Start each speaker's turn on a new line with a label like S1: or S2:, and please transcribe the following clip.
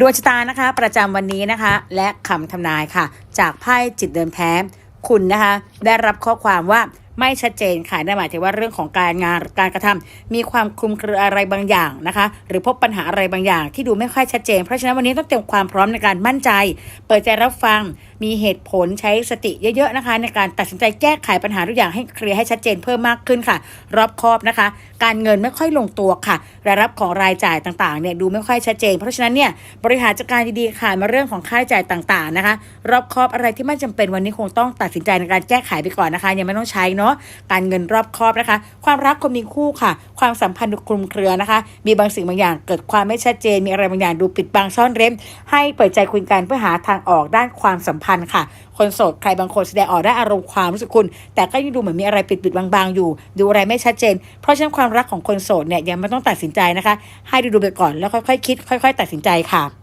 S1: ดวงชะตานะคะ ประจำวันนี้นะคะ และคำทำนายค่ะ จากไพ่จิตเดิมแท้ คุณนะคะ ได้รับข้อความว่า ไม่ชัดเจนค่ะนั่นหมายถึงว่าเรื่องของการงานการกระทำมีความคลุมเครืออะไรบางอย่างนะคะ หรือพบปัญหาอะไรบางอย่าง ที่ดูไม่ค่อยชัดเจน เพราะฉะนั้นวันนี้ต้องเตรียมความพร้อมในการมั่นใจ เปิดใจรับฟัง มีเหตุผลใช้สติเยอะๆนะคะ ในการตัดสินใจแก้ไขปัญหาทุกอย่างให้เคลียร์ให้ชัดเจนเพิ่มมากขึ้นค่ะ รอบคอบนะคะ การเงินไม่ค่อยลงตัวค่ะรายรับของรายจ่ายต่างๆเนี่ยดูไม่ค่อยชัดเจน เพราะฉะนั้นเนี่ยบริหารจัดการดีๆค่ะมาเรื่องของค่าใช้จ่ายต่างๆนะคะ รอบคอบอะไรที่ไม่จำเป็นวันนี้คงต้องตัดสินใจในการแก้ไขไปก่อนนะคะยังไม่ต้องใช้เนาะการเงินรอบคอบนะคะ ความรักคนมีคู่ค่ะ ความสัมพันธ์คลุมเครือนะคะ มีบางสิ่งบางอย่างเกิดความไม่ชัดเจนมีอะไรบางอย่างดูปิดบังซ่อนเร้น ให้เปิดใจคุยกันเพื่อหาทางออกด้านความสัมพันธ์ค่ะคนโสดใครบางคนแสดงออกได้อารมณ์ความรู้สึกคุณ แต่ก็ยังดูเหมือนมีอะไรปิดๆบางๆอยู่ ดูอะไรไม่ชัดเจน เพราะฉะนั้นความรักของคนโสดเนี่ยยังไม่ต้องตัดสินใจนะคะ ให้ดูๆไปก่อนแล้วค่อยๆคิด ค่อย ๆ ตัดสินใจค่ะ